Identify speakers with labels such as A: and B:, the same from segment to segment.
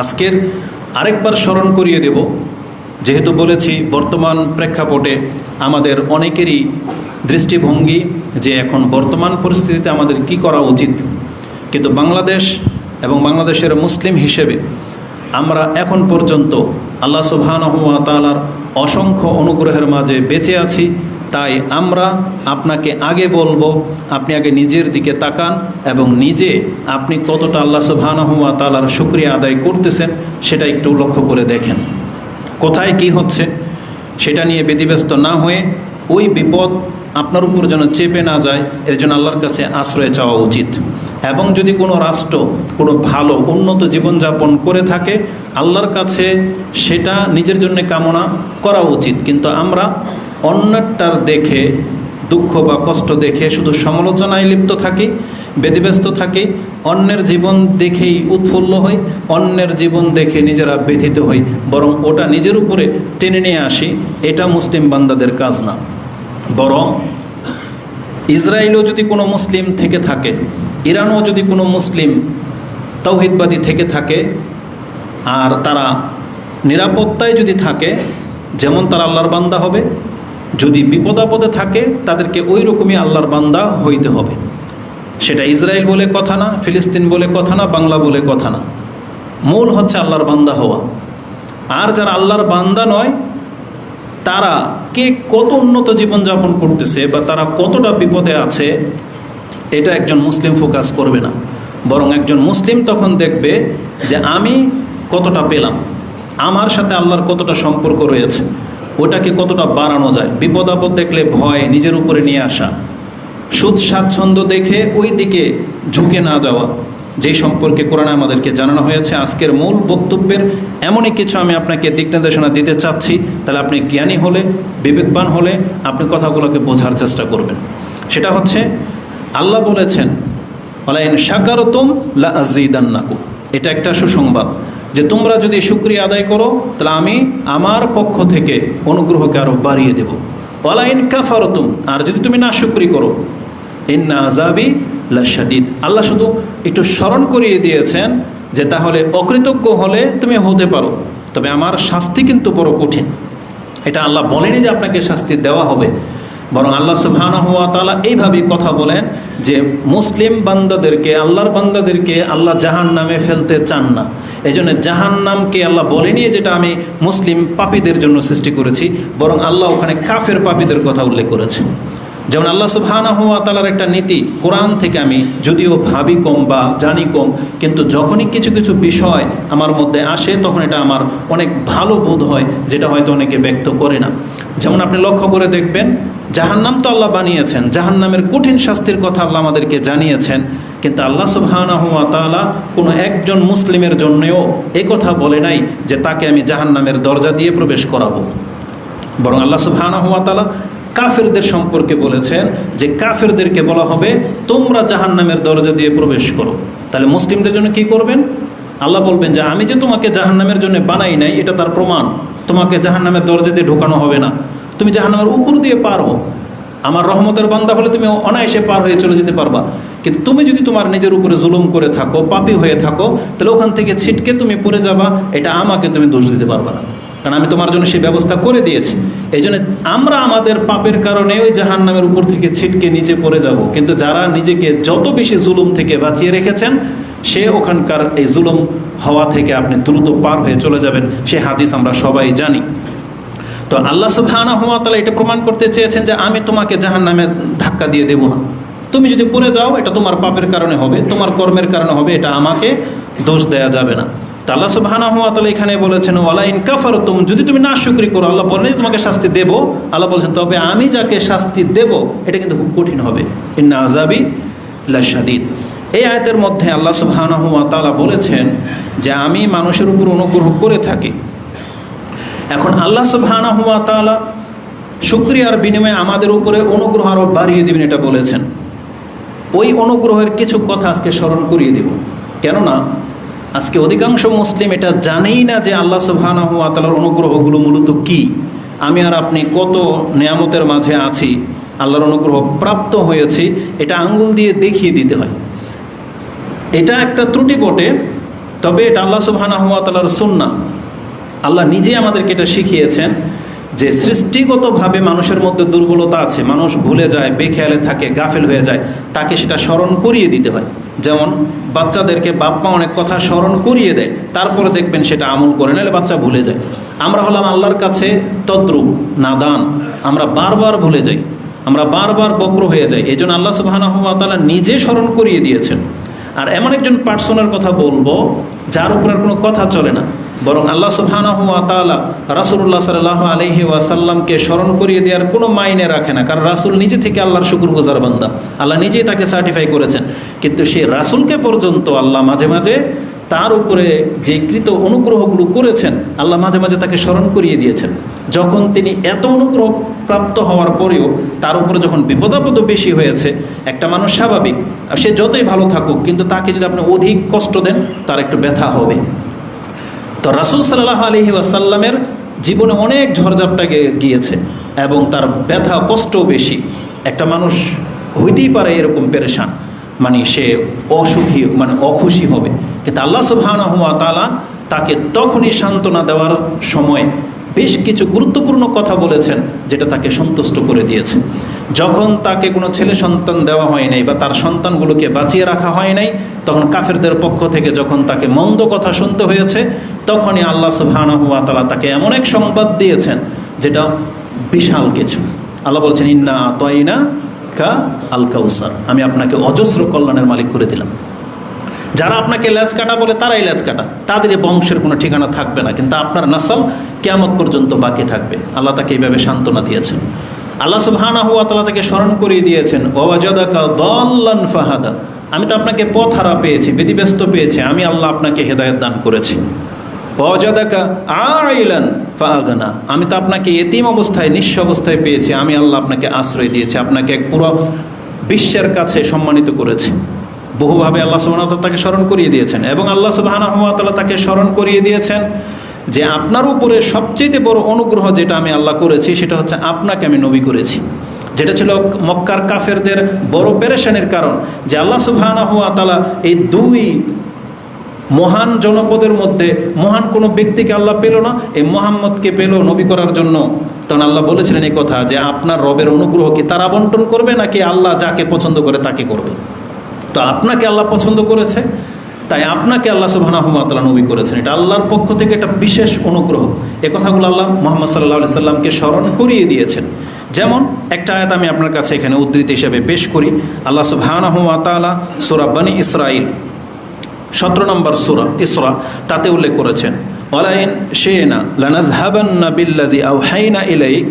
A: আজকের আরেকবার স্মরণ করিয়ে দেব। যেহেতু বলেছি, বর্তমান প্রেক্ষাপটে আমাদের অনেকেরই দৃষ্টিভঙ্গি যে এখন বর্তমান পরিস্থিতিতে আমাদের কি করা উচিত। কিন্তু বাংলাদেশ এবং বাংলাদেশের মুসলিম হিসেবে আমরা এখন পর্যন্ত আল্লাহ সুবহানাহুয়া তাআলার অসংখ্য অনুগ্রহের মাঝে বেঁচে আছি। তাই আমরা আপনাকে আগে বলব, আপনি আগে নিজের দিকে তাকান এবং নিজে আপনি কতটা আল্লাহ সুবহানাহুয়া তালার শুক্রিয়া আদায় করতেছেন সেটা একটু লক্ষ্য করে দেখেন। কোথায় কি হচ্ছে সেটা নিয়ে ব্যতিব্যস্ত না হয়ে ওই বিপদ আপনার উপর যেন চেপে না যায়, এর জন্য আল্লাহর কাছে আশ্রয় চাওয়া উচিত। এবং যদি কোনো রাষ্ট্র, কোনো ভালো, উন্নত জীবনযাপন করে থাকে, আল্লাহর কাছে সেটা নিজের জন্য কামনা করা উচিত। কিন্তু আমরা অন্যটার দেখে, দুঃখ বা কষ্ট দেখে শুধু সমালোচনায় লিপ্ত থাকি ব্যতিব্যস্ত থাকি, অন্যের জীবন দেখেই উৎফুল্ল হই, অন্যের জীবন দেখে নিজেরা ব্যথিত হই, বরং ওটা নিজের উপরে টেনে নিয়ে আসি, এটা মুসলিম বান্দাদের কাজ না। বরং, ইসরায়েলও যদি কোনো মুসলিম থেকে থাকে, ইরানও যদি কোনো মুসলিম তৌহিদবাদী থেকে থাকে, আর তারা নিরাপত্তায় যদি থাকে, যেমন তারা আল্লাহর বান্দা হবে যদি বিপদাপদে থাকে, তাদেরকে ওই রকমই আল্লাহর বান্দা হইতে হবে। সেটা ইসরায়েল বলে কথা না, ফিলিস্তিন বলে কথা না, বাংলা বলে কথা না। মূল হচ্ছে আল্লাহর বান্দা হওয়া। আর যারা আল্লাহর বান্দা নয়, তারা কে কত উন্নত জীবনযাপন করতেছে বা তারা কতটা বিপদে আছে, এটা একজন মুসলিম ফোকাস করবে না। বরং একজন মুসলিম তখন দেখবে যে আমি কতটা পেলাম, আমার সাথে আল্লাহর কতটা সম্পর্ক রয়েছে। ওটাকে কতটা বাড়ানো যায়? বিপদ আপদ দেখলে ভয় নিজের উপরে নিয়ে আসা। সুদ, স্বাচ্ছন্দ্য দেখে ওই দিকে ঝুঁকে না যাওয়া। যেই সম্পর্কে কোরআনে আমাদেরকে জানানো হয়েছে, আজকের মূল বক্তব্যের এমনই কিছু আমি আপনাকে দিক নির্দেশনা দিতে চাচ্ছি। তাহলে আপনি জ্ঞানী হলে, বিবেকবান হলে আপনি কথাগুলোকে বোঝার চেষ্টা করবেন। সেটা হচ্ছে, আল্লাহ বলেছেন ওলাইন সাকারতম লা আজিদান্নাকুম এটা একটা সুসংবাদ। যে তোমরা যদি শুক্রিয়া আদায় করো, তাহলে আমি আমার পক্ষ থেকে অনুগ্রহকে আরও বাড়িয়ে দেব। ওলাইন কাফারতুম, আর যদি তুমি না শুক্রি করো ইন ইন্না আজাবি লাশাদিদ। আল্লাহ শুধু একটু স্মরণ করিয়ে দিয়েছেন যে তাহলে অকৃতজ্ঞ হলে তুমি হতে পারো, তবে আমার শাস্তি কিন্তু বড় কঠিন। এটা আল্লাহ বলেনি যে আপনাকে শাস্তি দেওয়া হবে। বরং আল্লাহ সুবহানাহু ওয়া তাআলা এইভাবেই কথা বলেন যে, মুসলিম বান্দাদেরকে, আল্লাহর বান্দাদেরকে আল্লাহ জাহান নামে ফেলতে চান না। এই জন্য জাহান্নামকে আল্লাহ বলেনি যেটা আমি মুসলিম পাপীদের জন্য সৃষ্টি করেছি, বরং আল্লাহ ওখানে কাফের পাপীদের কথা উল্লেখ করেছে যেমন আল্লাহ সুবহানাহু ওয়া তাআলার একটা নীতি, কোরআন থেকে আমি যদিও ভাবি কম বা জানি কম, কিন্তু যখনই কিছু কিছু বিষয় আমার মধ্যে আসে, তখন এটা আমার অনেক ভালো বোধ হয়, যেটা হয়তো অনেকে ব্যক্ত করে না। যেমন আপনি লক্ষ্য করে দেখবেন, জাহান্নাম তো আল্লাহ বানিয়েছেন, জাহান্নামের কঠিন শাস্তির কথা আল্লাহ আমাদেরকে জানিয়েছেন, কিন্তু আল্লাহ সুবহানাহু ওয়া তাআলা কোনো একজন মুসলিমের জন্যও কথা বলে নাই যে তাকে আমি জাহান্নামের দরজা দিয়ে প্রবেশ করাবো। বরং আল্লাহ সুবহানাহু ওয়া তাআলা কাফেরদের সম্পর্কে বলেছেন যে কাফেরদেরকে বলা হবে, তোমরা জাহান্নামের দরজা দিয়ে প্রবেশ করো। তাহলে মুসলিমদের জন্য কি করবেন? আল্লাহ বলবেন যে, আমি যে তোমাকে জাহান্নামের জন্য বানাই নাই, এটা তার প্রমাণ। তোমাকে জাহান্নামের দরজা দিয়ে ঢোকানো হবে না। তুমি জাহান্নামের উপর দিয়ে পার হো আমার রহমতের বান্দা হলে তুমি অনায়াসে পার হয়ে চলে যেতে পারবা। কিন্তু তুমি যদি তোমার নিজের উপরে জুলুম করে থাকো, পাপি হয়ে থাকো, তাহলে ওখান থেকে ছিটকে তুমি পড়ে যাবা। এটা আমাকে তুমি দোষ দিতে পারবা না। কারণ আমি তোমার জন্য সেই ব্যবস্থা করে দিয়েছি। এই আমরা আমাদের পাপের কারণে ওই জাহান নামের উপর থেকে ছিটকে নিচে পড়ে যাব। কিন্তু যারা নিজেকে যত বেশি জুলুম থেকে বাঁচিয়ে রেখেছেন, সে ওখানকার এই জুলুম হওয়া থেকে আপনি দ্রুত পার হয়ে চলে যাবেন। সে হাদিস আমরা সবাই জানি। তো আল্লাহ সুবহানা হুয়া তালা এটা প্রমাণ করতে চেয়েছেন যে আমি তোমাকে জাহান নামে ধাক্কা দিয়ে দেব না। তুমি যদি পড়ে যাও, এটা তোমার পাপের কারণে হবে, তোমার কর্মের কারণে হবে, এটা আমাকে দোষ দেয়া যাবে না। তা আল্লাহ সুবহানা হুয়া এখানে বলেছেন ওয়ালা ইন কাফার তুম যদি তুমি না শুক্রি করো, আল্লাহ বলেন তোমাকে শাস্তি দেব। আল্লাহ বলছেন, তবে আমি যাকে শাস্তি দেব, এটা কিন্তু খুব কঠিন হবে। ইন্না আজাবি লাশাদিদ। এই আয়তের মধ্যে আল্লাহ সুবহানা হুয়া তালা বলেছেন যে, আমি মানুষের উপর অনুগ্রহ করে থাকি। এখন আল্লাহ সুবহানা হুয়া তালা শুক্রিয়ার বিনিময়ে আমাদের উপরে অনুগ্রহ আরও বাড়িয়ে দেবেন এটা বলেছেন। ওই অনুগ্রহের কিছু কথা আজকে স্মরণ করিয়ে দেব। কেননা আজকে অধিকাংশ মুসলিম এটা জানেই না যে আল্লাহ সুবহানা হুয়া তালার অনুগ্রহগুলো মূলত কি। আমি আর আপনি কত নিয়ামতের মাঝে আছি, আল্লাহর অনুগ্রহ প্রাপ্ত হয়েছি, এটা আঙ্গুল দিয়ে দেখিয়ে দিতে হয়। এটা একটা ত্রুটি বটে, তবে এটা আল্লাহ সুবহানাহু ওয়া তাআলার সুন্নাহ। আল্লাহ নিজে আমাদেরকে এটা শিখিয়েছেন। যে সৃষ্টিগতভাবে মানুষের মধ্যে দুর্বলতা আছে, মানুষ ভুলে যায়, বেখেয়ালে থাকে, গাফেল হয়ে যায়, তাকে সেটা স্মরণ করিয়ে দিতে হয়। যেমন বাচ্চাদেরকে বাপ্পা অনেক কথা স্মরণ করিয়ে দেয়, তারপরে দেখবেন সেটা আমল করে, নাহলে বাচ্চা ভুলে যায়। আমরা হলাম আল্লাহর কাছে তদ্রুপ, নাদান। আমরা বারবার ভুলে যাই, আমরা বারবার বক্র হয়ে যাই। এই জন্য আল্লাহ তাআলা নিজে স্মরণ করিয়ে দিয়েছেন। আর এমন একজন পার্সনের কথা বলব, যার উপরে কোনো কথা চলে না। বরং আল্লাহ সুবহানাহু ওয়া তাআলা রাসূলুল্লাহ সাল্লাল্লাহু আলাইহি ওয়াসাল্লামকে স্মরণ করিয়ে দেওয়ার কোনো মাইনে রাখে না। কারণ রাসূল নিজে থেকে আল্লাহর শুকরগুজার বান্দা। আল্লাহ নিজেই তাকে সার্টিফাই করেছেন। কিন্তু সেই রাসূলকে পর্যন্ত আল্লাহ মাঝে মাঝে তার উপরে যে কৃত অনুগ্রহগুলো করেছেন, আল্লাহ মাঝে মাঝে তাকে স্মরণ করিয়ে দিয়েছেন। যখন তিনি এত অনুগ্রহ প্রাপ্ত হওয়ার পরেও তার উপরে যখন বিপদাপদ বেশি হয়েছে, একটা মানুষ স্বাভাবিক। সে যতই ভালো থাকুক, কিন্তু তাকে যদি আপনি অধিক কষ্ট দেন, তার একটু ব্যথা হবে। তো রাসুল সাল্লাহ আলহি ওয়াসাল্লামের জীবনে অনেক ঝড়ঝাপটা গিয়েছে এবং তার ব্যথা কষ্টও বেশি। একটা মানুষ হইতেই পারে এরকম পেরেশান মানে সে অসুখী মানে অখুশি হবে। কিন্তু আল্লাহ সুবহানাহু ওয়া তাআলা তাকে তখনই সান্ত্বনা দেওয়ার সময় বেশ কিছু গুরুত্বপূর্ণ কথা বলেছেন, যেটা তাকে সন্তুষ্ট করে দিয়েছে। যখন তাকে কোনো ছেলে সন্তান দেওয়া হয় নাই বা তার সন্তানগুলোকে বাঁচিয়ে রাখা হয় নাই, তখন কাফেরদের পক্ষ থেকে যখন তাকে মন্দ কথা শুনতে হয়েছে তখনই আল্লাহ সুবহানাহু ওয়া তাআলা তাকে এমন এক সংবাদ দিয়েছেন, যেটা বিশাল কিছু। আল্লাহ বলছেন, ইন্না তয়না কা আল কাউসার আমি আপনাকে অজস্র কল্যাণের মালিক করে দিলাম। যারা আপনাকে ল্যাজ কাটা বলে, তারাই ল্যাজ কাটা। তাদের বংশের কোনো ঠিকানা থাকবে না, কিন্তু আপনার নাসাল কেয়ামত পর্যন্ত বাকি থাকবে। আল্লাহ তাকে এইভাবে সান্ত্বনা দিয়েছেন। আল্লাহ সুবহানাহু ওয়া তাআলা তাকে স্মরণ করিয়ে দিয়েছেন, ওয়াজাদাকা দল্লান ফাহাদা। আমি তো আপনাকে পথ হারা পেয়েছি বেদিব্যস্ত পেয়েছি। আমি আল্লাহ আপনাকে হেদায়েত দান করেছি। আমি তো আপনাকে এতিম অবস্থায়, নিঃস্ব অবস্থায় পেয়েছি। আমি আল্লাহ আপনাকে আশ্রয় দিয়েছি, আপনাকে এক পুরো বিশ্বের কাছে সম্মানিত করেছি। বহুভাবে আল্লাহ সুবাহ তাকে স্মরণ করিয়ে দিয়েছেন এবং আল্লাহ সুবাহ তাকে স্মরণ করিয়ে দিয়েছেন যে আপনার উপরে সবচেয়ে বড় অনুগ্রহ যেটা আমি আল্লাহ করেছি, সেটা হচ্ছে আপনাকে আমি নবী করেছি। যেটা ছিল মক্কার কাফেরদের বড় পেরেশানির কারণ যে আল্লাহ সুবাহ এই দুই মহান জনপদের মধ্যে মহান কোনো ব্যক্তিকে আল্লাহ পেল না, এই মোহাম্মদকে পেল নবী করার জন্য। তখন আল্লাহ বলেছিলেন এই কথা যে, আপনার রবের অনুগ্রহ কি তারা বন্টন করবে নাকি আল্লাহ যাকে পছন্দ করে তাকে করবে? তো আপনাকে আল্লাহ পছন্দ করেছে, তাই আপনাকে আল্লাহ সুবাহানহমাতালা নবী করেছেন। এটা আল্লাহর পক্ষ থেকে একটা বিশেষ অনুগ্রহ। এ কথাগুলো আল্লাহ মোহাম্মদ সাল্লাহ সাল্লামকে স্মরণ করিয়ে দিয়েছেন। যেমন একটা আয়াত আমি আপনার কাছে এখানে উদ্ধৃতি হিসেবে পেশ করি। আল্লাহ সুবাহানহমাতালা সোরাব্বানি ইসরাইল সতেরো নম্বর সুরা ইসরা, তাতে উল্লেখ করেছেন অলাইন না লানাজ হাবান্না বিল্লাজি আউ হাইনা ইলাইক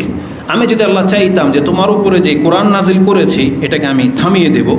A: আমি যদি আল্লাহ চাইতাম যে তোমার উপরে যে কোরআন নাজিল করেছি, এটাকে আমি থামিয়ে দেব।